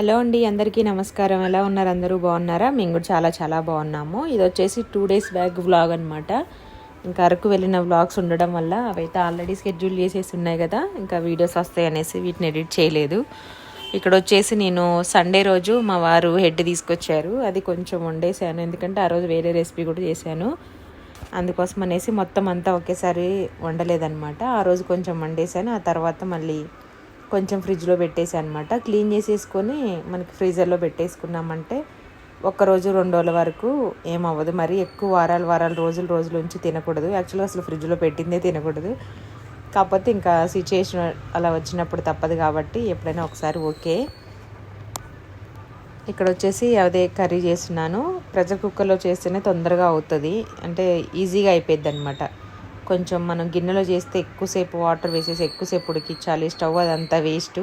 Hello అండి అందరికీ నమస్కారం. ఎలా ఉన్నారు? అందరూ బాగున్నారా? మేము కూడా చాలా చాలా బాగున్నాము. ఇది వచ్చేసి టూ డేస్ బ్యాక్ వ్లాగ్ అనమాట ఇంకా అరకు వెళ్ళిన వ్లాగ్స్ ఉండడం వల్ల అవైతే ఆల్రెడీ షెడ్యూల్ చేసేసి ఉన్నాయి కదా. ఇంకా వీడియోస్ వస్తాయి అనేసి వీటిని ఎడిట్ చేయలేదు. ఇక్కడ వచ్చేసి నేను సండే రోజు మా వారు హెడ్ తీసుకొచ్చారు. అది కొంచెం వండేసాను. ఎందుకంటే ఆ రోజు వేరే రెసిపీ కూడా చేశాను. అందుకోసం అనేసి మొత్తం అంతా ఒకేసారి వండలేదనమాట ఆ రోజు కొంచెం వండేసాను. ఆ తర్వాత మళ్ళీ కొంచెం ఫ్రిడ్జ్లో పెట్టేసి అనమాట క్లీన్ చేసేసుకొని మనకి ఫ్రీజర్లో పెట్టేసుకున్నామంటే ఒక్కరోజు రెండు రోజుల వరకు ఏమవ్వదు. మరి ఎక్కువ వారాలు వారాలు రోజులు రోజులు ఉంచి తినకూడదు. యాక్చువల్గా అసలు ఫ్రిడ్జ్లో పెట్టిందే తినకూడదు. కాకపోతే ఇంకా సిచ్యుయేషన్ అలా వచ్చినప్పుడు తప్పదు కాబట్టి ఎప్పుడైనా ఒకసారి ఓకే. ఇక్కడ వచ్చేసి అదే కర్రీ చేస్తున్నాను. ప్రెషర్ కుక్కర్లో చేస్తేనే తొందరగా అవుతుంది. అంటే ఈజీగా అయిపోద్ది అనమాట కొంచెం మనం గిన్నెలో చేస్తే ఎక్కువసేపు వాటర్ వేసేసి ఎక్కువసేపు ఉడికించాలి. స్టవ్ అదంతా వేస్ట్.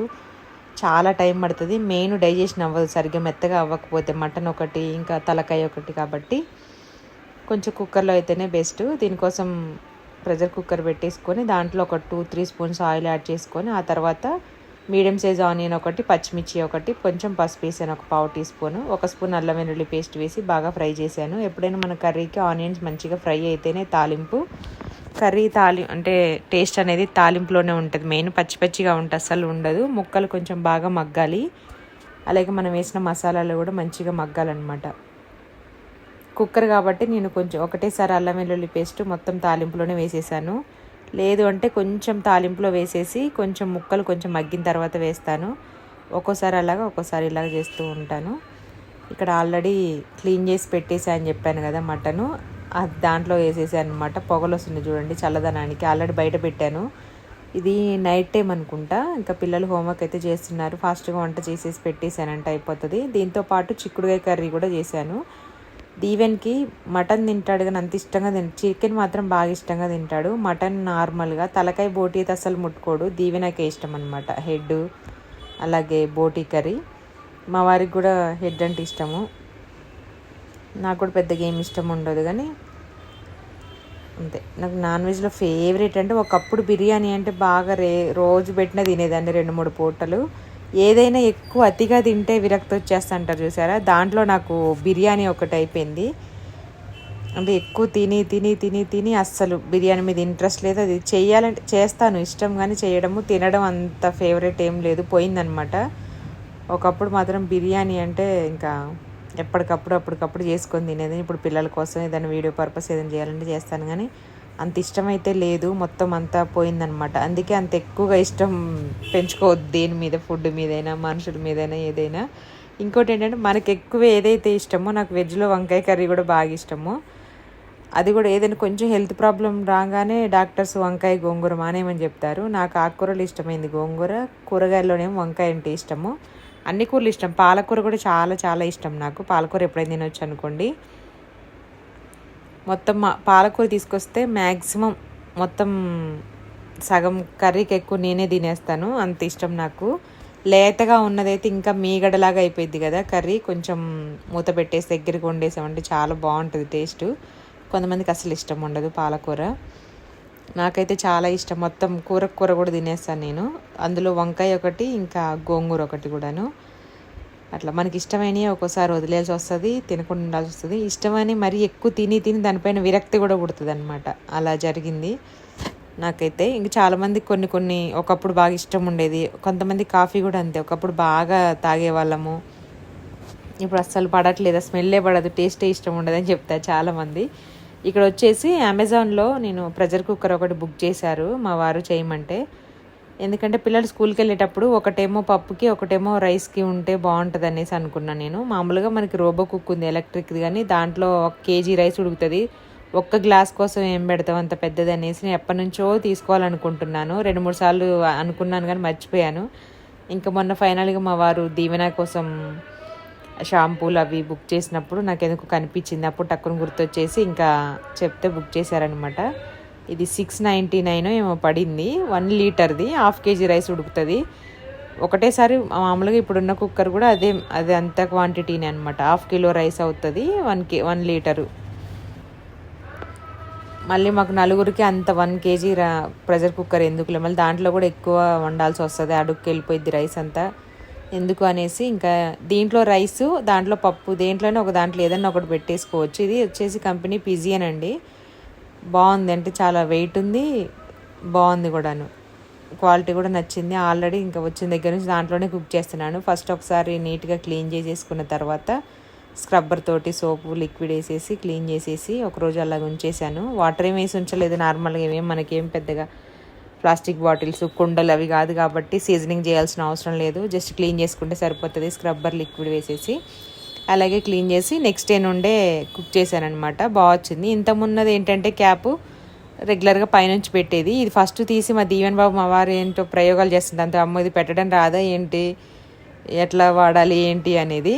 చాలా టైం పడుతుంది. మెయిన్ డైజెషన్ అవ్వదు సరిగ్గా మెత్తగా అవ్వకపోతే. మటన్ ఒకటి ఇంకా తలకాయ ఒకటి కాబట్టి కొంచెం కుక్కర్లో అయితేనే బెస్ట్. దీనికోసం ప్రెషర్ కుక్కర్ పెట్టేసుకొని దాంట్లో ఒక two three spoons oil add చేసుకొని ఆ తర్వాత మీడియం సైజ్ ఆనియన్ ఒకటి పచ్చిమిర్చి ఒకటి కొంచెం పసుపు వేసాను ఒక పావు టీ స్పూన్. ఒక స్పూన్ అల్లం వెల్లుల్లి పేస్ట్ వేసి బాగా ఫ్రై చేశాను. ఎప్పుడైనా మన కర్రీకి ఆనియన్స్ మంచిగా ఫ్రై అయితేనే తాలింపు కర్రీ తాలి అంటే టేస్ట్ అనేది తాలింపులోనే ఉంటుంది. మెయిన్ పచ్చి పచ్చిగా ఉంటే అసలు ఉండదు. ముక్కలు కొంచెం బాగా మగ్గాలి. అలాగే మనం వేసిన మసాలాలు కూడా మంచిగా మగ్గాలన్నమాట. కుక్కర్ కాబట్టి నేను కొంచెం ఒకటేసారి అల్లం వెల్లుల్లి పేస్ట్ మొత్తం తాలింపులోనే వేసేసాను. లేదు అంటే కొంచెం తాలింపులో వేసేసి కొంచెం ముక్కలు కొంచెం మగ్గిన తర్వాత వేస్తాను. ఒక్కోసారి అలాగా ఒక్కోసారి ఇలాగ చేస్తూ ఉంటాను. ఇక్కడ ఆల్రెడీ క్లీన్ చేసి పెట్టేసా అని చెప్పాను కదా మటను. అది దాంట్లో వేసేసాను అనమాట పొగలు వస్తుంది చూడండి చల్లదనానికి. ఆల్రెడీ బయట పెట్టాను. ఇది నైట్ టైం అనుకుంటా. ఇంకా పిల్లలు హోంవర్క్ అయితే చేస్తున్నారు. ఫాస్ట్గా వంట చేసేసి పెట్టేశానంటే అయిపోతుంది. దీంతో పాటు చిక్కుడుకాయ కర్రీ కూడా చేశాను. దీవెన్కి మటన్ తింటాడు కానీ అంత ఇష్టంగా తిన చికెన్ మాత్రం బాగా ఇష్టంగా తింటాడు. మటన్ నార్మల్గా తలకాయ బోటీ అయితే అసలు ముట్టుకోడు. దీవెనకే ఇష్టం అనమాట హెడ్ అలాగే బోటీ కర్రీ. మా వారికి కూడా హెడ్ అంటే ఇష్టము. నాకు కూడా పెద్దగా ఏమి ఇష్టం ఉండదు కానీ అంతే. నాకు నాన్ వెజ్లో ఫేవరెట్ అంటే ఒకప్పుడు బిర్యానీ అంటే బాగా రే రోజు పెట్టిన తినేదాన్ని రెండు మూడు పూటలు. ఏదైనా ఎక్కువ అతిగా తింటే విరక్తి వచ్చేస్తుంటారు చూసారా? దాంట్లో నాకు బిర్యానీ ఒకటి అయిపోయింది. అంటే ఎక్కువ తిని తిని తిని తిని అస్సలు బిర్యానీ మీద ఇంట్రెస్ట్ లేదు. అది చేయాలంటే చేస్తాను. ఇష్టం కానీ చేయడము తినడం అంత ఫేవరెట్ ఏం లేదు. పోయిందనమాట ఒకప్పుడు మాత్రం బిర్యానీ అంటే ఇంకా ఎప్పటికప్పుడు అప్పటికప్పుడు చేసుకొని తినేది. ఇప్పుడు పిల్లల కోసం ఏదైనా వీడియో పర్పస్ ఏదైనా చేయాలంటే చేస్తాను కానీ అంత ఇష్టమైతే లేదు. మొత్తం అంతా పోయిందనమాట అందుకే అంత ఎక్కువగా ఇష్టం పెంచుకోవద్దు దేని మీద ఫుడ్ మీదైనా మనుషుల మీదైనా ఏదైనా. ఇంకోటి ఏంటంటే మనకి ఎక్కువ ఏదైతే ఇష్టమో నాకు వెజ్లో వంకాయ కర్రీ కూడా బాగా ఇష్టము. అది కూడా ఏదైనా కొంచెం హెల్త్ ప్రాబ్లం రాగానే డాక్టర్స్ వంకాయ గోంగూర మానేమని చెప్తారు. నాకు ఆకుకూరలు ఇష్టమైంది గోంగూర. కూరగాయల్లోనేమో వంకాయ అంటే ఇష్టము. అన్ని కూరలు ఇష్టం. పాలకూర కూడా చాలా చాలా ఇష్టం నాకు. పాలకూర ఎప్పుడైనా తినొచ్చు అనుకోండి. మొత్తం పాలకూర తీసుకొస్తే మ్యాక్సిమం మొత్తం సగం కర్రీకి ఎక్కువ నేనే తినేస్తాను. అంత ఇష్టం నాకు. లేతగా ఉన్నదైతే ఇంకా మీగడలాగా అయిపోయింది కదా కర్రీ. కొంచెం మూత పెట్టేసి దగ్గరికి వండేసామంటే చాలా బాగుంటుంది టేస్ట్. కొంతమందికి అసలు ఇష్టం ఉండదు పాలకూర. నాకైతే చాలా ఇష్టం. మొత్తం కూర కూర కూడా తినేస్తాను నేను. అందులో వంకాయ ఒకటి ఇంకా గోంగూర ఒకటి కూడాను. అట్లా మనకి ఇష్టమైనవి ఒక్కోసారి వదిలేసి వస్తుంది తినకుండా ఉండాల్సి వస్తుంది. ఇష్టమని మరీ ఎక్కువ తిని తిని దానిపైన విరక్తి కూడా పుడుతుంది అనమాట అలా జరిగింది. నాకైతే ఇంక చాలామంది కొన్ని కొన్ని ఒకప్పుడు బాగా ఇష్టం ఉండేది. కొంతమంది కాఫీ కూడా అంతే. ఒకప్పుడు బాగా తాగేవాళ్ళము. ఇప్పుడు అస్సలు పడట్లేదు. స్మెల్లే పడదు. టేస్టే ఇష్టం ఉండదు అని చెప్తారు చాలామంది. ఇక్కడ వచ్చేసి అమెజాన్లో నేను ప్రెషర్ కుక్కర్ ఒకటి బుక్ చేశారు మా వారు చేయమంటే. ఎందుకంటే పిల్లలు స్కూల్కి వెళ్ళేటప్పుడు ఒకటేమో పప్పుకి ఒకటేమో రైస్కి ఉంటే బాగుంటుంది అనేసి అనుకున్నాను నేను. మామూలుగా మనకి రోబో కుక్ ఉంది ఎలక్ట్రిక్ది కానీ దాంట్లో ఒక కేజీ రైస్ ఉడుకుతుంది. ఒక్క గ్లాస్ కోసం ఏం పెడతాం అంత పెద్దది అనేసి నేను ఎప్పటి నుంచో తీసుకోవాలనుకుంటున్నాను. రెండు మూడు సార్లు అనుకున్నాను కానీ మర్చిపోయాను. ఇంకా మొన్న ఫైనల్గా మా వారు దీవెన కోసం షాంపూలు అవి బుక్ చేసినప్పుడు నాకు ఎందుకు కనిపించింది. అప్పుడు టక్కున గుర్తొచ్చేసి ఇంకా చెప్తే బుక్ చేశారనమాట ఇది సిక్స్ నైంటీ నైన్ ఏమో పడింది. వన్ లీటర్ది హాఫ్ కేజీ రైస్ ఉడుకుతుంది. ఒకటేసారి మామూలుగా ఇప్పుడున్న కుక్కర్ కూడా అదే అదే అంత క్వాంటిటీనే అనమాట హాఫ్ కిలో రైస్ అవుతుంది వన్ కే వన్ లీటరు. మళ్ళీ మాకు నలుగురికి అంత వన్ కేజీ రా ప్రెషర్ కుక్కర్ ఎందుకులే? మళ్ళీ దాంట్లో కూడా ఎక్కువ వండాల్సి వస్తుంది. అడుగుకి వెళ్ళిపోయింది రైస్ అంతా. ఎందుకు అనేసి ఇంకా దీంట్లో రైస్ దాంట్లో పప్పు దేంట్లోనే ఒక దాంట్లో ఏదైనా ఒకటి పెట్టేసుకోవచ్చు. ఇది వచ్చేసి కంపెనీ పిజియన్ అండి. బాగుంది అంటే చాలా వెయిట్ ఉంది. బాగుంది కూడాను. క్వాలిటీ కూడా నచ్చింది. ఆల్రెడీ ఇంకా వచ్చిన దగ్గర నుంచి దాంట్లోనే కుక్ చేస్తున్నాను. ఫస్ట్ ఒకసారి నీట్గా క్లీన్ చేసేసుకున్న తర్వాత స్క్రబ్బర్ తోటి సోపు లిక్విడ్ వేసేసి క్లీన్ చేసేసి ఒకరోజు అలాగ ఉంచేసాను వాటర్ ఏం వేసి ఉంచలేదు. నార్మల్గా ఏమేం మనకేం పెద్దగా ప్లాస్టిక్ బాటిల్స్ కుండలు అవి కాదు కాబట్టి సీజనింగ్ చేయాల్సిన అవసరం లేదు. జస్ట్ క్లీన్ చేసుకుంటే సరిపోతుంది. స్క్రబ్బర్ లిక్విడ్ వేసేసి అలాగే క్లీన్ చేసి నెక్స్ట్ డే నుండే కుక్ చేశానమాట బాగా వచ్చింది. ఇంతకుమున్నది ఏంటంటే క్యాప్ రెగ్యులర్గా పైనుంచి పెట్టేది. ఇది ఫస్ట్ తీసి మా దీవెన్ బాబు మా వారు ఏంటో ప్రయోగాలు చేస్తుంది అంత అమ్మ ఇది పెట్టడం రాదా ఏంటి? ఎట్లా వాడాలి ఏంటి అనేది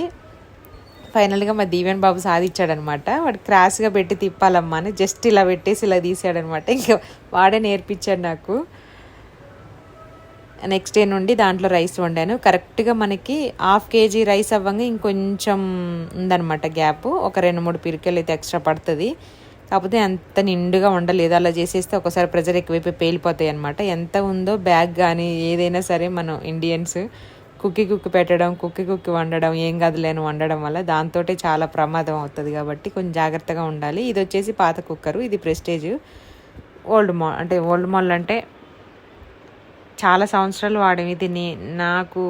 ఫైనల్గా మా దీవెన్ బాబు సాధించాడనమాట. వాడు క్రాస్గా పెట్టి తిప్పాలమ్మా అని జస్ట్ ఇలా పెట్టేసి ఇలా తీసాడనమాట. ఇంకా వాడే నేర్పించాడు నాకు. నెక్స్ట్ డే నుండి దాంట్లో రైస్ వండాను. కరెక్ట్గా మనకి హాఫ్ కేజీ రైస్ అవ్వంగా ఇంకొంచెం ఉందన్నమాట గ్యాప్. ఒక రెండు మూడు పిరికలు అయితే ఎక్స్ట్రా పడుతుంది. కాకపోతే అంత నిండుగా ఉండలేదు అలా చేసేస్తే ఒకసారి ప్రెజర్ ఎక్కువైపోయి పేలిపోతాయి అనమాట ఎంత ఉందో బ్యాగ్ కానీ ఏదైనా సరే మనం ఇండియన్స్ కుక్కి కుక్కి పెట్టడం కుక్కి కుక్కి వండడం ఏం కదలేను వండడం వల్ల దాంతో చాలా ప్రమాదం అవుతుంది కాబట్టి కొంచెం జాగ్రత్తగా ఉండాలి. ఇది వచ్చేసి పాత కుక్కరు ఇది ప్రెస్టేజ్. ఓల్డ్ మాల్ అంటే ఓల్డ్ మాల్ అంటే చాలా సంవత్సరాలు వాడేవి. దీన్ని నాకు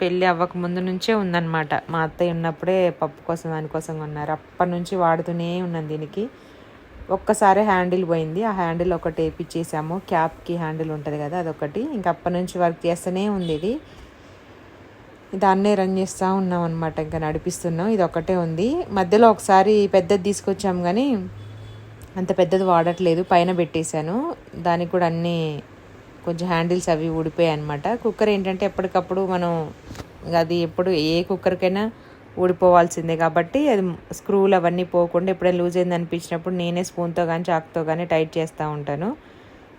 పెళ్ళి అవ్వక ముందు నుంచే ఉందన్నమాట. మా అత్తయ్య ఉన్నప్పుడే పప్పు కోసం దానికోసం కొన్నారు. అప్పటి నుంచి వాడుతూనే ఉన్నాను దీనికి. ఒక్కసారి హ్యాండిల్ పోయింది. ఆ హ్యాండిల్ ఒకటి వేపించేసాము క్యాప్కి హ్యాండిల్ ఉంటుంది కదా అదొకటి. ఇంక అప్పటి నుంచి వర్క్ చేస్తూనే ఉంది ఇది. దాన్నే రన్ చేస్తూ ఉన్నాం అనమాట ఇంకా నడిపిస్తున్నాం. ఇది ఒకటే ఉంది. మధ్యలో ఒకసారి పెద్దది తీసుకొచ్చాం కానీ అంత పెద్దది వాడట్లేదు. పైన పెట్టేశాను. దానికి కూడా అన్నీ కొంచెం హ్యాండిల్స్ అవి ఊడిపోయాయి అనమాట కుక్కర్ ఏంటంటే ఎప్పటికప్పుడు మనం అది ఎప్పుడు ఏ కుక్కర్కైనా ఊడిపోవాల్సిందే కాబట్టి అది స్క్రూలు అవన్నీ పోకుండా ఎప్పుడైనా లూజ్ అయింది అనిపించినప్పుడు నేనే స్పూన్తో కానీ చాక్తో కానీ టైట్ చేస్తూ ఉంటాను.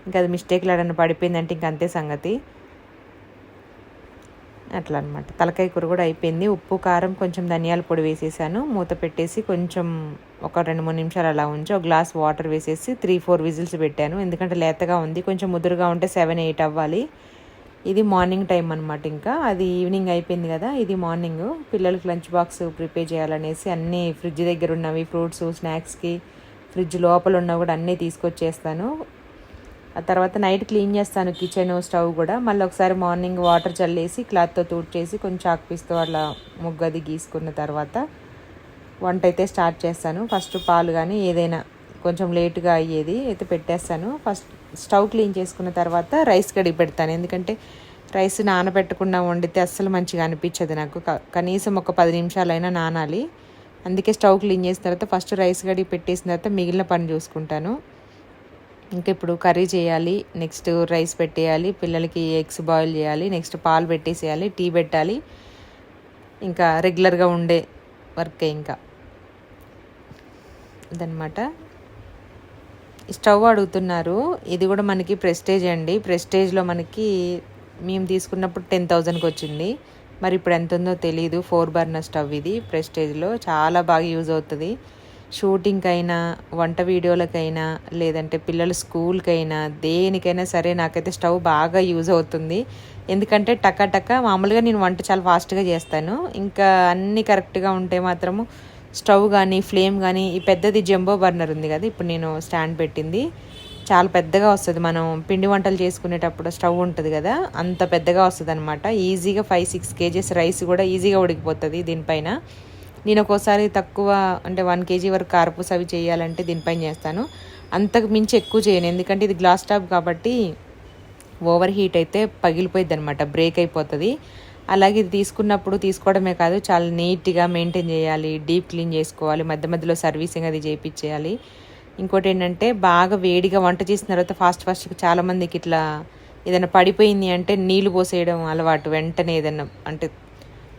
ఇంకా అది మిస్టేక్లు ఏడన్నా పడిపోయిందంటే ఇంక అంతే సంగతి. అట్లా అనమాట తలకాయ కూర కూడా అయిపోయింది. ఉప్పు కారం కొంచెం ధనియాల పొడి వేసేసాను. మూత పెట్టేసి కొంచెం ఒక రెండు మూడు నిమిషాలు అలా ఉంచి ఒక గ్లాస్ వాటర్ వేసేసి త్రీ ఫోర్ విజిల్స్ పెట్టాను. ఎందుకంటే లేతగా ఉంది. కొంచెం ముదురుగా ఉంటే సెవెన్ ఎయిట్ అవ్వాలి. ఇది మార్నింగ్ టైం అనమాట ఇంకా. అది ఈవినింగ్ అయిపోయింది కదా. ఇది మార్నింగ్. పిల్లలకి లంచ్ బాక్స్ ప్రిపేర్ చేయాలనేసి అన్నీ ఫ్రిడ్జ్ దగ్గర ఉన్నవి ఫ్రూట్స్ స్నాక్స్కి ఫ్రిడ్జ్ లోపల ఉన్నవి కూడా అన్నీ తీసుకొచ్చేస్తాను. ఆ తర్వాత నైట్ క్లీన్ చేస్తాను కిచెన్ స్టవ్ కూడా. మళ్ళీ ఒకసారి మార్నింగ్ వాటర్ చల్లేసి క్లాత్తో తూడ్చేసి కొంచెం చాక్పీస్తో అట్లా ముగ్గది గీసుకున్న తర్వాత వంట అయితే స్టార్ట్ చేస్తాను. ఫస్ట్ పాలు కానీ ఏదైనా కొంచెం లేటుగా అయ్యేది అయితే పెట్టేస్తాను. ఫస్ట్ స్టవ్ క్లీన్ చేసుకున్న తర్వాత రైస్ కడిగి పెడతాను. ఎందుకంటే రైస్ నానబెట్టకుండా వండితే అస్సలు మంచిగా అనిపించదు నాకు. కనీసం ఒక పది నిమిషాలైనా నానాలి. అందుకే స్టవ్ క్లీన్ చేసిన తర్వాత ఫస్ట్ రైస్ కడిగి పెట్టేసిన తర్వాత మిగిలిన పని చూసుకుంటాను. ఇంకా ఇప్పుడు కర్రీ చేయాలి నెక్స్ట్ రైస్ పెట్టేయాలి పిల్లలకి ఎగ్స్ బాయిల్ చేయాలి నెక్స్ట్ పాలు పెట్టేసేయాలి టీ పెట్టాలి ఇంకా రెగ్యులర్గా ఉండే వర్కే ఇంకా. అదనమాట స్టవ్ అడుగుతున్నారు ఇది కూడా మనకి ప్రెస్టేజ్ అండి. ప్రెస్టేజ్లో మనకి మేము తీసుకున్నప్పుడు టెన్ థౌజండ్కి వచ్చింది. మరి ఇప్పుడు ఎంత ఉందో తెలియదు ఫోర్ బర్నర్ స్టవ్ ఇది ప్రెస్టేజ్లో. చాలా బాగా యూజ్ అవుతుంది. షూటింగ్కైనా వంట వీడియోలకైనా లేదంటే పిల్లల స్కూల్కైనా దేనికైనా సరే నాకైతే స్టవ్ బాగా యూజ్ అవుతుంది. ఎందుకంటే టక్క మామూలుగా నేను వంట చాలా ఫాస్ట్గా చేస్తాను. ఇంకా అన్నీ కరెక్ట్గా ఉంటే మాత్రము స్టవ్ కానీ ఫ్లేమ్ కానీ ఈ పెద్దది జంబో బర్నర్ ఉంది కదా ఇప్పుడు నేను స్టాండ్ పెట్టింది. చాలా పెద్దగా వస్తుంది. మనం పిండి వంటలు చేసుకునేటప్పుడు స్టవ్ ఉంటుంది కదా అంత పెద్దగా వస్తుంది అనమాట ఈజీగా ఫైవ్ సిక్స్ కేజీస్ రైస్ కూడా ఈజీగా ఉడికిపోతుంది దీనిపైన. నేను ఒక్కోసారి తక్కువ అంటే వన్ కేజీ వరకు కారపూస అవి చేయాలంటే దీనిపైన చేస్తాను. అంతకు మించి ఎక్కువ చేయను. ఎందుకంటే ఇది గ్లాస్ టాప్ కాబట్టి ఓవర్ హీట్ అయితే పగిలిపోయింది అనమాట బ్రేక్ అయిపోతుంది. అలాగే ఇది తీసుకున్నప్పుడు తీసుకోవడమే కాదు చాలా నీట్గా మెయింటైన్ చేయాలి. డీప్ క్లీన్ చేసుకోవాలి. మధ్య మధ్యలో సర్వీసింగ్ అది చేయించేయాలి ఇంకోటి ఏంటంటే బాగా వేడిగా వంట చేసిన తర్వాత ఫాస్ట్ ఫాస్ట్గా చాలామందికి ఇట్లా ఏదైనా పడిపోయింది అంటే నీళ్ళు పోసేయడం అలవాటు. వెంటనే ఏదైనా అంటే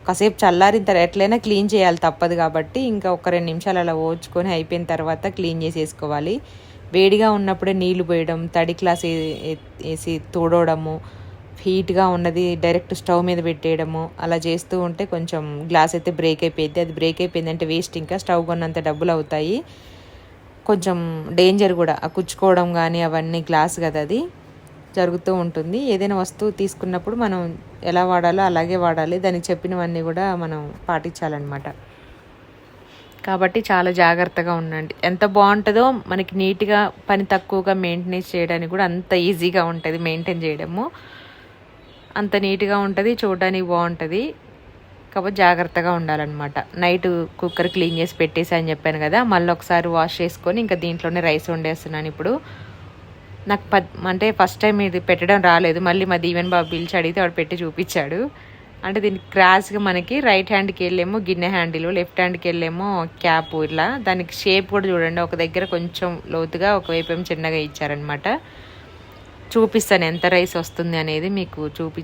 కాసేపు చల్లారిన తర్వాత ఎట్లయినా క్లీన్ చేయాలి తప్పదు కాబట్టి ఇంకా ఒక రెండు నిమిషాలు అలా ఓచుకొని అయిపోయిన తర్వాత క్లీన్ చేసేసుకోవాలి. వేడిగా ఉన్నప్పుడే నీళ్ళు పోయడం తడి క్లాస్ వేసి తోడవడము హీట్గా ఉన్నది డైరెక్ట్ స్టవ్ మీద పెట్టేయడము అలా చేస్తూ ఉంటే కొంచెం గ్లాస్ అయితే బ్రేక్ అయిపోయింది అది బ్రేక్ అయిపోయిందంటే వేస్ట్ ఇంకా స్టవ్ కొన్నంత డబ్బులు అవుతాయి. కొంచెం డేంజర్ కూడా ఆ కుచ్చుకోవడం కానీ అవన్నీ గ్లాస్ కదా అది జరుగుతూ ఉంటుంది. ఏదైనా వస్తువు తీసుకున్నప్పుడు మనం ఎలా వాడాలో అలాగే వాడాలి. దానికి చెప్పినవన్నీ కూడా మనం పాటించాలన్నమాట. కాబట్టి చాలా జాగ్రత్తగా ఉండండి. ఎంత బాగుంటుందో మనకి నీట్గా పని తక్కువగా మెయింటెనెన్స్ చేయడానికి కూడా అంత ఈజీగా ఉంటుంది మెయింటైన్ చేయడము. అంత నీట్గా ఉంటుంది చూడడానికి బాగుంటుంది. కాబట్టి జాగ్రత్తగా ఉండాలన్నమాట. నైట్ కుక్కర్ క్లీన్ చేసి పెట్టేసి అని చెప్పాను కదా మళ్ళీ ఒకసారి వాష్ చేసుకొని ఇంకా దీంట్లోనే రైస్ వండేస్తున్నాను ఇప్పుడు. నాకు పద్ అంటే ఫస్ట్ టైం ఇది పెట్టడం రాలేదు. మళ్ళీ మా దీవెన్ బాబు పిలిచి అడిగితే వాడు పెట్టి చూపించాడు. అంటే దీనికి క్రాస్గా మనకి రైట్ హ్యాండ్కి వెళ్ళేమో గిన్నె హ్యాండిల్ లెఫ్ట్ హ్యాండ్కి వెళ్ళేమో క్యాప్ ఇట్లా దానికి షేప్ కూడా చూడండి. ఒక దగ్గర కొంచెం లోతుగా ఒకవైపు ఏమో చిన్నగా ఇచ్చారనమాట చూపిస్తాను ఎంత రైస్ వస్తుంది అనేది మీకు చూపి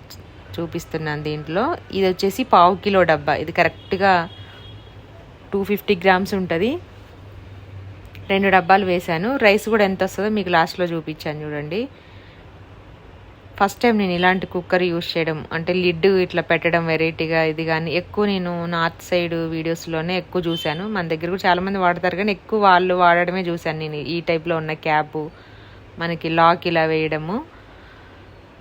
చూపిస్తున్నాను దీంట్లో. ఇది వచ్చేసి పావు కిలో డబ్బా. ఇది కరెక్ట్గా టూ ఫిఫ్టీ గ్రామ్స్ ఉంటుంది. రెండు డబ్బాలు వేశాను. రైస్ కూడా ఎంత వస్తుందో మీకు లాస్ట్లో చూపించాను చూడండి. ఫస్ట్ టైం నేను ఇలాంటి కుక్కర్ యూస్ చేయడం. అంటే లిడ్ ఇట్లా పెట్టడం వెరైటీగా ఇది కానీ ఎక్కువ నేను నార్త్ సైడ్ వీడియోస్లోనే ఎక్కువ చూశాను. మన దగ్గర కూడా చాలామంది వాడతారు కానీ ఎక్కువ వాళ్ళు వాడడమే చూశాను నేను ఈ టైప్లో ఉన్న క్యాప్. మనకి లాక్ ఇలా వేయడము.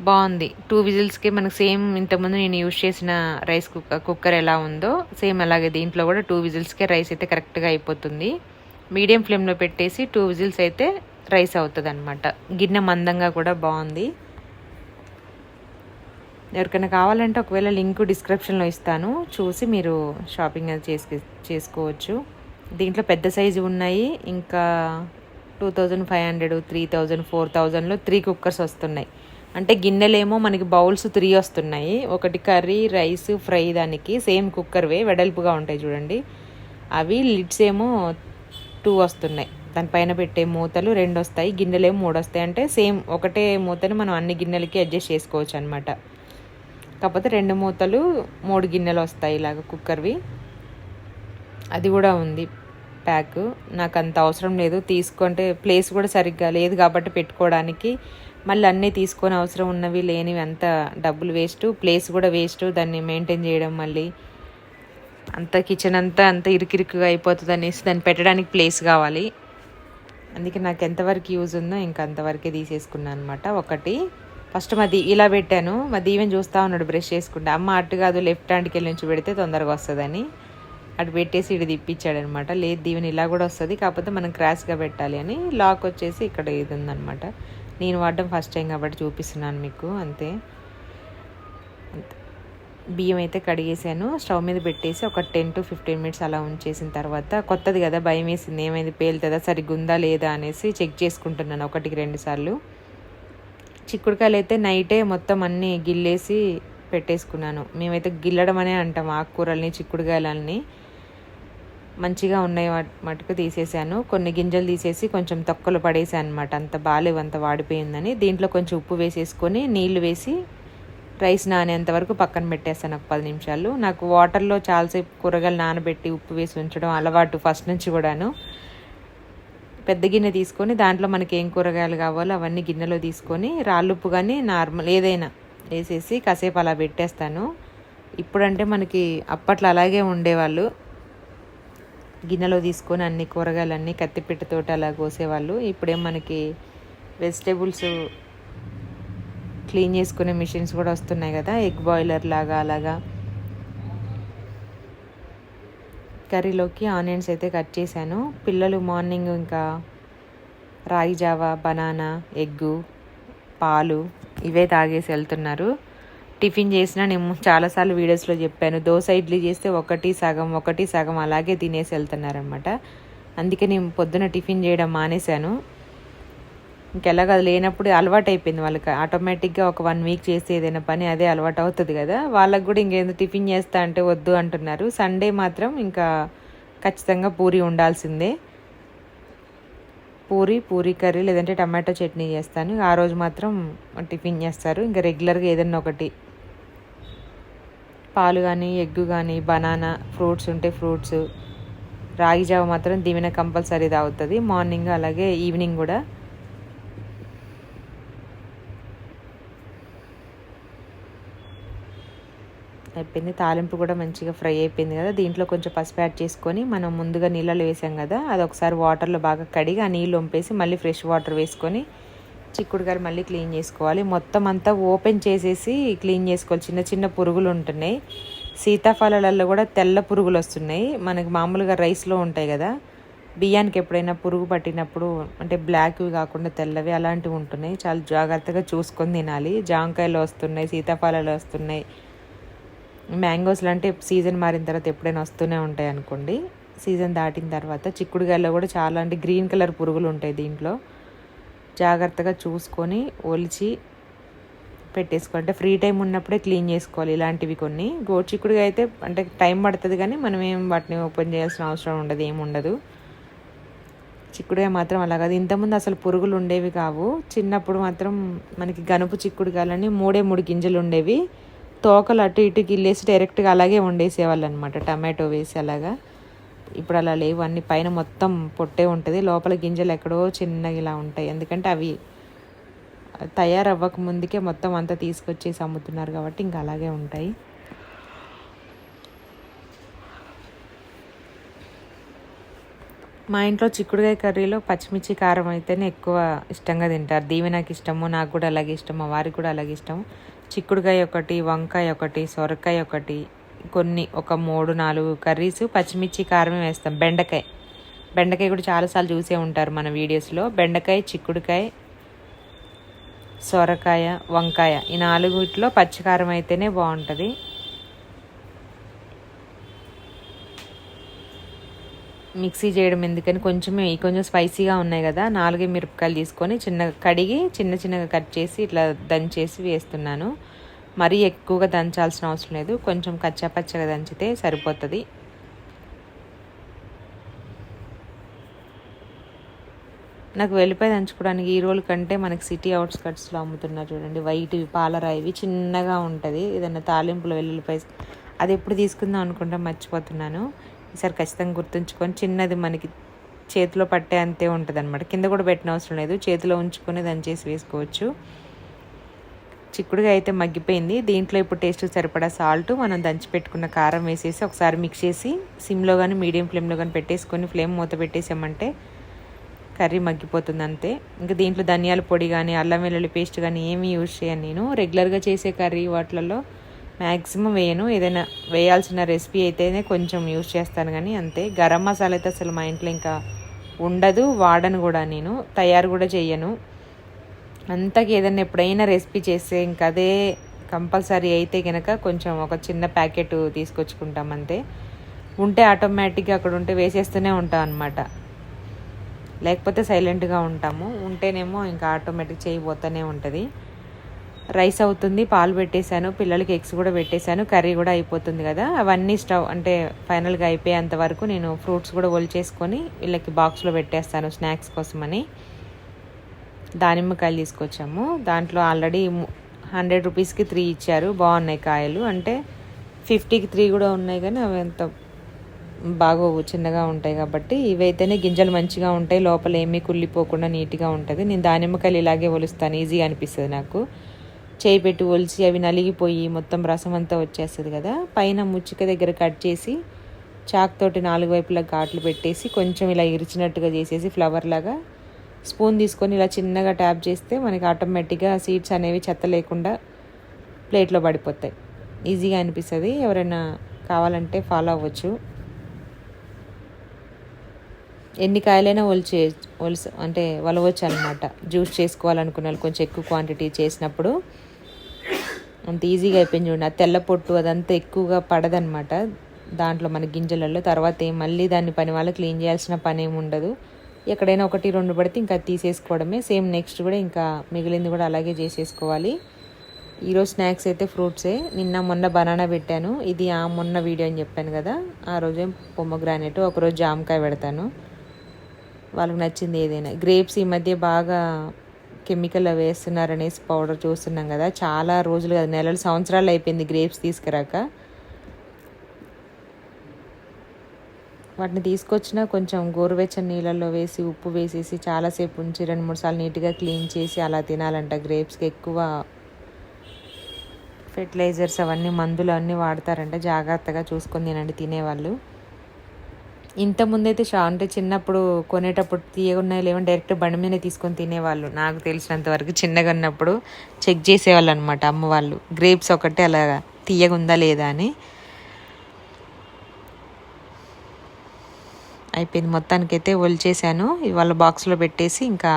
బాగుంది. టూ విజిల్స్కి మనకు సేమ్ ఇంతకుముందు నేను యూజ్ చేసిన రైస్ కుక్కర్ ఎలా ఉందో సేమ్ అలాగే దీంట్లో కూడా టూ విజిల్స్కే రైస్ అయితే కరెక్ట్గా అయిపోతుంది. మీడియం ఫ్లేమ్లో పెట్టేసి టూ విజిల్స్ అయితే రైస్ అవుతుంది అనమాట గిన్నె మందంగా కూడా బాగుంది. ఎవరికైనా కావాలంటే ఒకవేళ లింక్ డిస్క్రిప్షన్లో ఇస్తాను. చూసి మీరు షాపింగ్ అది చేసుకు చేసుకోవచ్చు. దీంట్లో పెద్ద సైజు ఉన్నాయి. ఇంకా two thousand five hundred three thousand four థౌజండ్లో త్రీ కుక్కర్స్ వస్తున్నాయి. అంటే గిన్నెలేమో మనకి బౌల్స్ త్రీ వస్తున్నాయి. ఒకటి కర్రీ రైస్ ఫ్రై దానికి సేమ్ కుక్కర్వే వెడల్పుగా ఉంటాయి చూడండి. అవి లిడ్స్ ఏమో టూ వస్తున్నాయి. దానిపైన పెట్టే మూతలు రెండు వస్తాయి గిన్నెలే మూడు వస్తాయి. అంటే సేమ్ ఒకటే మూతని మనం అన్ని గిన్నెలకి అడ్జస్ట్ చేసుకోవచ్చు అనమాట కాకపోతే రెండు మూతలు మూడు గిన్నెలు వస్తాయి ఇలాగ కుక్కర్వి. అది కూడా ఉంది ప్యాక్. నాకు అంత అవసరం లేదు. తీసుకుంటే ప్లేస్ కూడా సరిగ్గా లేదు కాబట్టి పెట్టుకోవడానికి. మళ్ళీ అన్నీ తీసుకొని అవసరం ఉన్నవి లేనివి అంత డబ్బులు వేస్ట్. ప్లేస్ కూడా వేస్ట్. దాన్ని మెయింటైన్ చేయడం మళ్ళీ అంత కిచెన్ అంతా అంత ఇరుకిరుకుగా అయిపోతుంది అనేసి దాన్ని పెట్టడానికి ప్లేస్ కావాలి. అందుకే నాకు ఎంతవరకు యూజ్ ఉందో ఇంకా అంతవరకే తీసేసుకున్నాను అనమాట ఒకటి ఫస్ట్ మాది ఇలా పెట్టాను. మా దీవెన్ చూస్తూ ఉన్నాడు బ్రష్ చేసుకుంటే అమ్మ అటు కాదు లెఫ్ట్ హ్యాండ్కి వెళ్ళి నుంచి పెడితే తొందరగా వస్తుందని. అటు పెట్టేసి ఇటు తిప్పించాడు అనమాట లేదు దీవెన్ ఇలా కూడా వస్తుంది కాకపోతే మనం క్రాష్గా పెట్టాలి అని లాక్ వచ్చేసి ఇక్కడ ఇది ఉందనమాట నేను వాడడం ఫస్ట్ టైం కాబట్టి చూపిస్తున్నాను మీకు అంతే. బియ్యం అయితే కడిగేసాను. స్టవ్ మీద పెట్టేసి ఒక టెన్ టు ఫిఫ్టీన్ మినిట్స్ అలా ఉంచేసిన తర్వాత కొత్తది కదా భయం వేసింది. ఏమైంది? పేలుతుందా? సరిగ్గుందా? లేదా? అనేసి చెక్ చేసుకుంటున్నాను ఒకటికి రెండు సార్లు. చిక్కుడుకాయలు అయితే నైటే మొత్తం అన్నీ గిల్లేసి పెట్టేసుకున్నాను. మేమైతే గిల్లడం అనే అంటాం ఆకుకూరల్ని చిక్కుడుకాయలని మంచిగా ఉన్నాయి మటుకు తీసేసాను. కొన్ని గింజలు తీసేసి కొంచెం తొక్కలు పడేసాను అనమాట అంత బాగాలేవు అంత వాడిపోయిందని. దీంట్లో కొంచెం ఉప్పు వేసేసుకొని నీళ్ళు వేసి రైస్ నానేంత వరకు పక్కన పెట్టేస్తాను ఒక పది నిమిషాలు. నాకు వాటర్లో చాలాసేపు కూరగాయలు నానబెట్టి ఉప్పు వేసి ఉంచడం అలవాటు ఫస్ట్ నుంచి కూడాను. పెద్ద గిన్నె తీసుకొని దాంట్లో మనకి ఏం కూరగాయలు కావాలో అవన్నీ గిన్నెలో తీసుకొని రాళ్ళుప్పు కానీ నార్మల్ ఏదైనా వేసేసి కాసేపు అలా పెట్టేస్తాను. ఇప్పుడంటే మనకి అప్పట్లో అలాగే ఉండేవాళ్ళు. గిన్నెలో తీసుకొని అన్ని కూరగాయలు అన్నీ కత్తిపెట్టతోటి అలా కోసేవాళ్ళు. ఇప్పుడేం మనకి వెజిటేబుల్స్ క్లీన్ చేసుకునే మిషన్స్ కూడా వస్తున్నాయి కదా ఎగ్ బాయిలర్ లాగా అలాగా. కర్రీలోకి ఆనియన్స్ అయితే కట్ చేశాను. పిల్లలు మార్నింగ్ ఇంకా రాగి జావా బనానా ఎగ్గు పాలు ఇవే తాగేసి వెళ్తున్నారు. టిఫిన్ చేసినా నేను చాలాసార్లు వీడియోస్లో చెప్పాను దోశ ఇడ్లీ చేస్తే ఒకటి సగం ఒకటి సగం అలాగే తినేసి వెళ్తున్నారనమాట అందుకే నేను పొద్దున టిఫిన్ చేయడం మానేశాను. ఇంకెలాగ అది లేనప్పుడు అలవాటు అయిపోయింది వాళ్ళకి. ఆటోమేటిక్గా ఒక వన్ వీక్ చేస్తే ఏదైనా పని అదే అలవాటు అవుతుంది కదా. వాళ్ళకి కూడా ఇంకేందో టిఫిన్ చేస్తా అంటే వద్దు అంటున్నారు. సండే మాత్రం ఇంకా ఖచ్చితంగా పూరి ఉండాల్సిందే. పూరి పూరి కర్రీ లేదంటే టమాటో చట్నీ చేస్తాను. ఆ రోజు మాత్రం టిఫిన్ చేస్తారు. ఇంకా రెగ్యులర్గా ఏదన్నా ఒకటి. పాలు కానీ ఎగ్గు కానీ బనానా ఫ్రూట్స్ ఉంటే ఫ్రూట్స్. రాగి జావ మాత్రం దీవెన కంపల్సరీ తాగుతుంది. మార్నింగ్ అలాగే ఈవినింగ్ కూడా అయిపోయింది. తాలింపు కూడా మంచిగా ఫ్రై అయిపోయింది కదా. దీంట్లో కొంచెం పసుపు యాడ్ చేసుకొని మనం ముందుగా నీళ్ళలో వేసాం కదా. అది ఒకసారి వాటర్లో బాగా కడిగి ఆ నీళ్ళు వంపేసి మళ్ళీ ఫ్రెష్ వాటర్ వేసుకొని చిక్కుడుకాయలు మళ్ళీ క్లీన్ చేసుకోవాలి. మొత్తం అంతా ఓపెన్ చేసేసి క్లీన్ చేసుకోవాలి. చిన్న చిన్న పురుగులు ఉంటున్నాయి. సీతాఫలాలలో కూడా తెల్ల పురుగులు వస్తున్నాయి. మనకి మామూలుగా రైస్లో ఉంటాయి కదా. బియ్యానికి ఎప్పుడైనా పురుగు పట్టినప్పుడు అంటే బ్లాక్వి కాకుండా తెల్లవి అలాంటివి ఉంటున్నాయి. చాలా జాగ్రత్తగా చూసుకొని తినాలి. జాంకాయలు వస్తున్నాయి సీతాఫలాలు వస్తున్నాయి. మ్యాంగోస్లు అంటే సీజన్ మారిన తర్వాత ఎప్పుడైనా వస్తూనే ఉంటాయి అనుకోండి. సీజన్ దాటిన తర్వాత చిక్కుడుగాయలో కూడా చాలా అంటే గ్రీన్ కలర్ పురుగులు ఉంటాయి దీంట్లో. జాగ్రత్తగా చూసుకొని ఒలిచి పెట్టేసుకోవాలి. ఫ్రీ టైం ఉన్నప్పుడే క్లీన్ చేసుకోవాలి ఇలాంటివి కొన్ని. గోడు చిక్కుడుగా అయితే అంటే టైం పడుతుంది కానీ మనం ఏం వాటిని ఓపెన్ చేయాల్సిన అవసరం ఉండదు ఏముండదు ఉండదు. చిక్కుడుగా మాత్రం అలా కాదు ఇంతకుముందు అసలు పురుగులు ఉండేవి కావు. చిన్నప్పుడు మాత్రం మనకి గనుపు చిక్కుడుగాయలని మూడే మూడు గింజలు ఉండేవి. తోకలు అటు ఇటు గిల్లేసి డైరెక్ట్గా అలాగే వండేసేవాళ్ళు అనమాట టమాటో వేసి అలాగా. ఇప్పుడు అలా లేవు. అన్ని పైన మొత్తం పొట్టే ఉంటుంది. లోపల గింజలు ఎక్కడో చిన్నగా ఇలా ఉంటాయి. ఎందుకంటే అవి తయారవ్వక ముందుకే మొత్తం అంతా తీసుకొచ్చేసి అమ్ముతున్నారు కాబట్టి ఇంకా అలాగే ఉంటాయి. మా ఇంట్లో చిక్కుడుకాయ కర్రీలో పచ్చిమిర్చి కారం అయితేనే ఎక్కువ ఇష్టంగా తింటారు. దీవి నాకు ఇష్టము నాకు కూడా అలాగే ఇష్టం మా వారికి కూడా అలాగే ఇష్టం చిక్కుడుకాయ ఒకటి వంకాయ ఒకటి సొరకాయ ఒకటి కొన్ని ఒక మూడు నాలుగు కర్రీస్ పచ్చిమిర్చి కారమే వేస్తాం. బెండకాయ. బెండకాయ కూడా చాలాసార్లు చూసే ఉంటారు మన వీడియోస్లో. బెండకాయ చిక్కుడుకాయ సొరకాయ వంకాయ. ఈ నాలుగుట్లో పచ్చికారం అయితేనే బాగుంటుంది. మిక్సీ చేయడం ఎందుకని కొంచెం కొంచెం స్పైసీగా ఉన్నాయి కదా నాలుగే మిరపకాయలు తీసుకొని చిన్నగా కడిగి చిన్న చిన్నగా కట్ చేసి ఇట్లా దంచేసి వేస్తున్నాను. మరీ ఎక్కువగా దంచాల్సిన అవసరం లేదు. కొంచెం కచ్చాపచ్చగా దంచితే సరిపోతుంది. నాకు వెళ్ళిపోయి దంచుకోవడానికి ఈ రోజు కంటే మనకి సిటీ అవుట్స్కట్స్లో అమ్ముతున్నారు చూడండి. వైట్ పాలరాయివి చిన్నగా ఉంటుంది. ఏదైనా తాలింపులు వెల్లుల్లిపాయ అది ఎప్పుడు తీసుకుందాం అనుకుంటా మర్చిపోతున్నాను. ఈసారి ఖచ్చితంగా గుర్తుంచుకొని చిన్నది మనకి చేతిలో పట్టే అంతే ఉంటుంది అనమాట కింద కూడా పెట్టిన అవసరం లేదు. చేతిలో ఉంచుకొని దంచేసి వేసుకోవచ్చు. చిక్కుడుగా అయితే మగ్గిపోయింది. దీంట్లో ఇప్పుడు టేస్ట్ సరిపడా సాల్ట్ మనం దంచి పెట్టుకున్న కారం వేసేసి ఒకసారి మిక్స్ చేసి సిమ్లో కానీ మీడియం ఫ్లేమ్లో కానీ పెట్టేసుకొని ఫ్లేమ్ మూత పెట్టేసామంటే కర్రీ మగ్గిపోతుంది అంతే. ఇంకా దీంట్లో ధనియాల పొడి కానీ అల్లం వెల్లుల్లి పేస్ట్ కానీ ఏమీ యూజ్ చేయను నేను. రెగ్యులర్గా చేసే కర్రీ వాటిలలో మ్యాక్సిమం వేయను. ఏదైనా వేయాల్సిన రెసిపీ అయితేనే కొంచెం యూజ్ చేస్తాను కానీ అంతే. గరం మసాలా అయితే అసలు మా ఇంట్లో ఇంకా ఉండదు. వాడను కూడా నేను. తయారు కూడా చేయను అంతకి ఏదైనా ఎప్పుడైనా రెసిపీ చేస్తే ఇంకా అదే కంపల్సరీ అయితే కనుక కొంచెం ఒక చిన్న ప్యాకెట్ తీసుకొచ్చుకుంటాం అంతే. ఉంటే ఆటోమేటిక్గా అక్కడ ఉంటే వేసేస్తూనే ఉంటాం అనమాట లేకపోతే సైలెంట్గా ఉంటాము. ఉంటేనేమో ఇంకా ఆటోమేటిక్ చేయబోతూనే ఉంటుంది. రైస్ అవుతుంది పాలు పెట్టేశాను పిల్లలకి ఎగ్స్ కూడా పెట్టేశాను కర్రీ కూడా అయిపోతుంది కదా. అవన్నీ స్టవ్ అంటే ఫైనల్గా అయిపోయేంత వరకు నేను ఫ్రూట్స్ కూడా ఒలిచేసుకొని వీళ్ళకి బాక్స్లో పెట్టేస్తాను స్నాక్స్ కోసమని. దానిమ్మకాయలు తీసుకొచ్చాము. దాంట్లో ఆల్రెడీ హండ్రెడ్ రూపీస్కి త్రీ ఇచ్చారు. బాగున్నాయి కాయలు. అంటే ఫిఫ్టీకి త్రీ కూడా ఉన్నాయి కానీ అవి ఎంత బాగోవు చిన్నగా ఉంటాయి కాబట్టి. ఇవైతేనే గింజలు మంచిగా ఉంటాయి. లోపల ఏమీ కుళ్ళిపోకుండా నీట్గా ఉంటుంది. నేను దానిమ్మకాయలు ఇలాగే ఒలుస్తాను. ఈజీగా అనిపిస్తుంది నాకు. చేయి పెట్టి ఒలిచి అవి నలిగిపోయి మొత్తం రసం అంతా వచ్చేస్తుంది కదా. పైన ముచ్చిక దగ్గర కట్ చేసి చాక్ తోటి నాలుగు వైపులా ఘాట్లు పెట్టేసి కొంచెం ఇలా ఇరిచినట్టుగా చేసేసి ఫ్లవర్ లాగా స్పూన్ తీసుకొని ఇలా చిన్నగా ట్యాప్ చేస్తే మనకి ఆటోమేటిక్గా సీడ్స్ అనేవి చెత్త లేకుండా ప్లేట్లో పడిపోతాయి. ఈజీగా అనిపిస్తుంది. ఎవరైనా కావాలంటే ఫాలో అవ్వచ్చు. ఎన్ని కాయలైనా ఒలిచే ఒలిస అంటే వలవచ్చు అనమాట జ్యూస్ చేసుకోవాలనుకున్న వాళ్ళు కొంచెం ఎక్కువ క్వాంటిటీ చేసినప్పుడు అంత ఈజీగా అయిపోయింది చూడండి. ఆ తెల్ల పొట్టు అదంతా ఎక్కువగా పడదనమాట దాంట్లో మన గింజలలో తర్వాత ఏం మళ్ళీ దాన్ని పని వల్ల క్లీన్ చేయాల్సిన పని ఏమి ఉండదు. ఎక్కడైనా ఒకటి రెండు పడితే ఇంకా తీసేసుకోవడమే. సేమ్ నెక్స్ట్ కూడా ఇంకా మిగిలింది కూడా అలాగే చేసేసుకోవాలి. ఈరోజు స్నాక్స్ అయితే ఫ్రూట్సే. నిన్న మొన్న బనానా పెట్టాను. ఇది ఆ మొన్న వీడియో అని చెప్పాను కదా. ఆ రోజే పొమ్మగ్రానేట్ ఒకరోజు జామకాయ పెడతాను. వాళ్ళకి నచ్చింది ఏదైనా. గ్రేప్స్ ఈ మధ్య బాగా కెమికల్ వేస్తున్నారనేసి పౌడర్ చూస్తున్నాం కదా. చాలా రోజులు కదా నెలలు సంవత్సరాలు అయిపోయింది గ్రేప్స్ తీసుకురాక. వాటిని తీసుకొచ్చిన కొంచెం గోరువెచ్చని నీళ్ళల్లో వేసి ఉప్పు వేసేసి చాలాసేపు ఉంచి రెండు మూడు సార్లు నీట్గా క్లీన్ చేసి అలా తినాలంట. గ్రేప్స్కి ఎక్కువ ఫెర్టిలైజర్స్ అవన్నీ మందులు అన్నీ వాడతారంట. జాగ్రత్తగా చూసుకొని తినండి తినేవాళ్ళు. ఇంత ముందైతే షా అంటే చిన్నప్పుడు కొనేటప్పుడు తీయగున్నాయి లేవని డైరెక్ట్ బండి మీద తీసుకొని తినేవాళ్ళు. నాకు తెలిసినంత వరకు చిన్నగా ఉన్నప్పుడు చెక్ చేసేవాళ్ళు అనమాట అమ్మ వాళ్ళు. గ్రేప్స్ ఒకటి అలా తీయగుందా లేదా అని. అయిపోయింది. మొత్తానికైతే ఒలిచేసాను ఇవాళ బాక్స్లో పెట్టేసి ఇంకా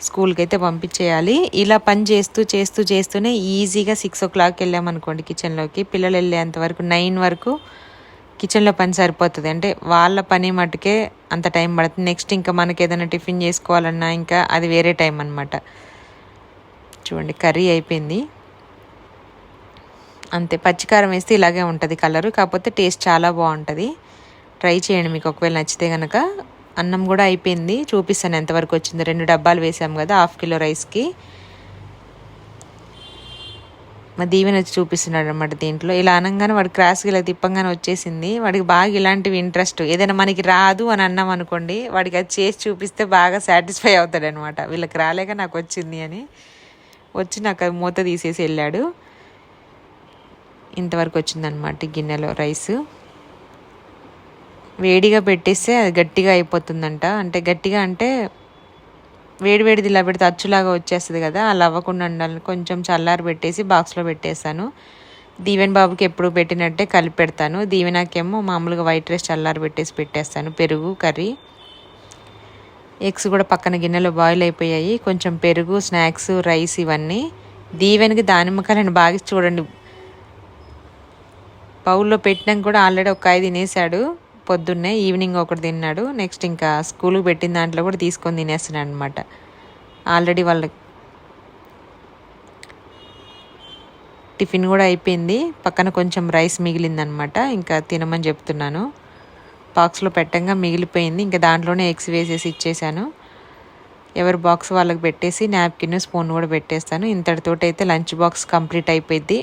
స్కూల్కి అయితే పంపించేయాలి. ఇలా పని చేస్తూ చేస్తూ చేస్తూనే ఈజీగా సిక్స్ ఓ క్లాక్ వెళ్ళామనుకోండి కిచెన్లోకి. పిల్లలు వెళ్ళేంత వరకు నైన్ వరకు కిచెన్లో పని సరిపోతుంది. అంటే వాళ్ళ పని మటుకే అంత టైం పడుతుంది. నెక్స్ట్ ఇంకా మనకి ఏదైనా టిఫిన్ చేసుకోవాలన్నా ఇంకా అది వేరే టైం అనమాట చూడండి కర్రీ అయిపోయింది. అంతే పచ్చికారం వేస్తే ఇలాగే ఉంటుంది కలరు. కాకపోతే టేస్ట్ చాలా బాగుంటుంది. ట్రై చేయండి మీకు ఒకవేళ నచ్చితే కనుక అన్నం కూడా అయిపోయింది. చూపిస్తాను ఎంతవరకు వచ్చింది. రెండు డబ్బాలు వేసాము కదా హాఫ్ కిలో రైస్కి. దీవెన వచ్చి చూపిస్తున్నాడు అనమాట దీంట్లో. ఇలా అనగానే వాడు క్రాస్కి ఇలా తిప్పంగానే వచ్చేసింది. వాడికి బాగా ఇలాంటివి ఇంట్రెస్ట్ ఏదైనా మనకి రాదు అని అన్నాం అనుకోండి వాడికి అది చేసి చూపిస్తే బాగా సాటిస్ఫై అవుతాడు అనమాట వీళ్ళకి రాలేక నాకు వచ్చింది అని వచ్చి నాకు అది మూత తీసేసి వెళ్ళాడు. ఇంతవరకు వచ్చిందనమాట గిన్నెలో రైస్. వేడిగా పెట్టేస్తే అది గట్టిగా అయిపోతుందంట. అంటే గట్టిగా అంటే వేడివేడిది ఇలా పెడితే అచ్చులాగా వచ్చేస్తుంది కదా అలా అవ్వకుండా ఉండాలని కొంచెం చల్లారి పెట్టేసి బాక్స్లో పెట్టేశాను దీవెన్ బాబుకి ఎప్పుడు పెట్టినట్టే కలిపి పెడతాను. దీవెనాకేమో మామూలుగా వైట్ రైస్ చల్లారి పెట్టేసి పెట్టేస్తాను. పెరుగు కర్రీ. ఎగ్స్ కూడా పక్కన గిన్నెలో బాయిల్ అయిపోయాయి. కొంచెం పెరుగు స్నాక్స్ రైస్ ఇవన్నీ. దీవెనకి దానిమ్మకాయలను బాగా చూడండి. బౌల్లో పెట్టినాక కూడా ఆల్రెడీ ఒక కాయ తినేసాడు పొద్దున్నే ఈవినింగ్ ఒకటి తిన్నాడు. నెక్స్ట్ ఇంకా స్కూల్కి పెట్టిన దాంట్లో కూడా తీసుకొని తినేస్తున్నాడు అనమాట ఆల్రెడీ వాళ్ళ టిఫిన్ కూడా అయిపోయింది. పక్కన కొంచెం రైస్ మిగిలిందనమాట ఇంకా తినమని చెప్తున్నాను. బాక్స్లో పెట్టంగా మిగిలిపోయింది. ఇంకా దాంట్లోనే ఎగ్స్ వేసేసి ఇచ్చేసాను ఎవరి బాక్స్ వాళ్ళకి పెట్టేసి నాప్కిన్ స్పూన్ కూడా పెట్టేస్తాను. ఇంతటితోటి అయితే లంచ్ బాక్స్ కంప్లీట్ అయిపోయింది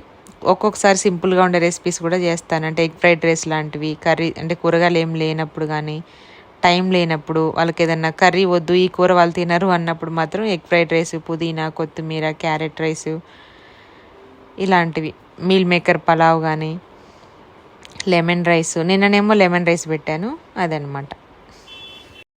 ఒక్కొక్కసారి సింపుల్గా ఉండే రెసిపీస్ కూడా చేస్తాను. అంటే ఎగ్ ఫ్రైడ్ రైస్ లాంటివి కర్రీ అంటే కూరగాయలు ఏం లేనప్పుడు కానీ టైం లేనప్పుడు వాళ్ళకి ఏదన్నా కర్రీ వద్దు ఈ కూర వాళ్ళు తినరు అన్నప్పుడు మాత్రం ఎగ్ ఫ్రైడ్ రైస్ పుదీనా కొత్తిమీర క్యారెట్ రైస్ ఇలాంటివి. మీల్ మేకర్ పలావ్ కానీ లెమన్ రైస్ నిన్ననేమో లెమన్ రైస్ పెట్టాను. అదనమాట